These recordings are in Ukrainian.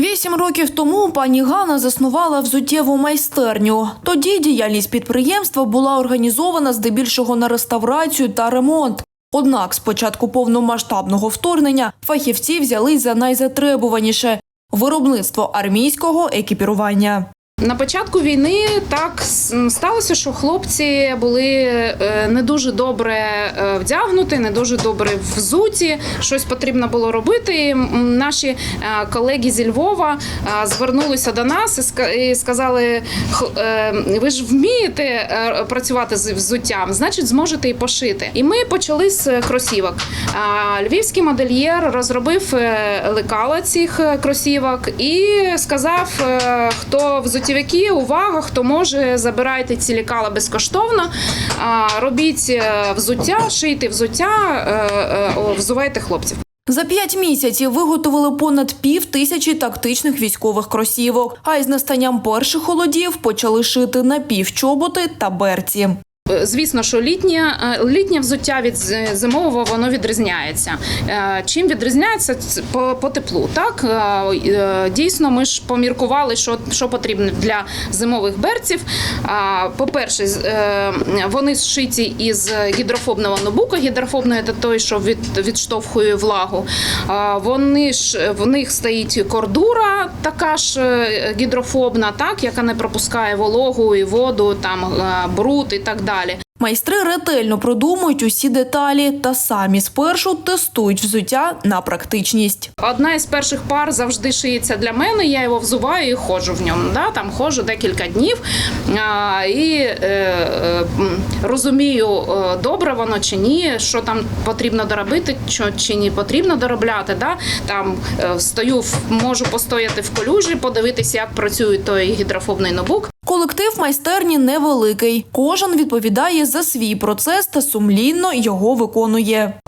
Вісім років тому пані Гана заснувала взуттєву майстерню. Тоді діяльність підприємства була організована здебільшого на реставрацію та ремонт. Однак з початку повномасштабного вторгнення фахівці взялись за найзатребуваніше виробництво армійського екіпірування. На початку війни так сталося, що хлопці були е, не дуже добре е, вдягнуті, не дуже добре взуті. Щось потрібно було робити. Наші е, колеги зі Львова звернулися до нас і ска- сказали: «Х- е, ви ж вмієте працювати з взуттям, значить, зможете і пошити. І ми почали з кросівок. Львівський модельєр розробив лекала цих кросівок і сказав, хто взуттєвики, увага, хто може, забирайте ці лікала безкоштовно, робіть е, взуття, шийте взуття, е, е, взувайте хлопців. За п'ять місяців виготовили понад пів тисячі тактичних військових кросівок. А із настанням перших холодів почали шити напівчоботи та берці. Е, Звісно, що літнє, е, літнє взуття від зимового воно відрізняється. Е, Чим відрізняється по, по теплу? Так дійсно, ми ж поміркували, що, що потрібно для зимових берців. По-перше, вони зшиті із гідрофобного нобука. Гідрофобний – це той, що від, відштовхує влагу. Вони ж в них стоїть кордура, така ж гідрофобна, так яка не пропускає вологу і воду, там бруд і так далі. Майстри ретельно продумують усі деталі та самі спершу тестують взуття на практичність. Одна із перших пар завжди шиється для мене. Я його взуваю і ходжу в ньому. Да? Там ходжу декілька днів а, і е, е, розумію, е, добре воно чи ні, що там потрібно доробити, що чи не потрібно доробляти. Да? Там е, стою, можу постояти в колюжі, подивитися, як працює той гідрофобний нобук. Колектив майстерні невеликий. Кожен відповідає за свій процес та сумлінно його виконує.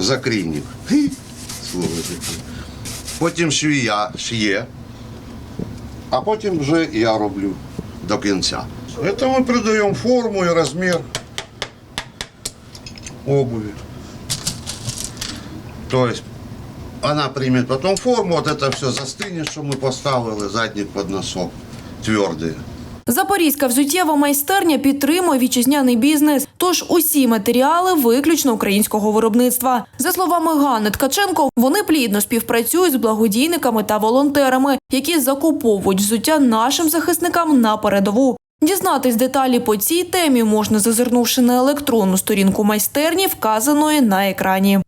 Закрійник. Хі, Слово таке. Потім швія шиє, а потім вже я роблю до кінця. Это мы придаем форму и размер обуви. То есть она примет потом форму, вот это все застынет, що ми поставили, задник под носок, твердые. Запорізька взуттєва майстерня підтримує вітчизняний бізнес. Тож усі матеріали виключно українського виробництва. За словами Ганни Ткаченко, вони плідно співпрацюють з благодійниками та волонтерами, які закуповують взуття нашим захисникам на передову. Дізнатись деталі по цій темі можна зазирнувши на електронну сторінку майстерні, вказаної на екрані.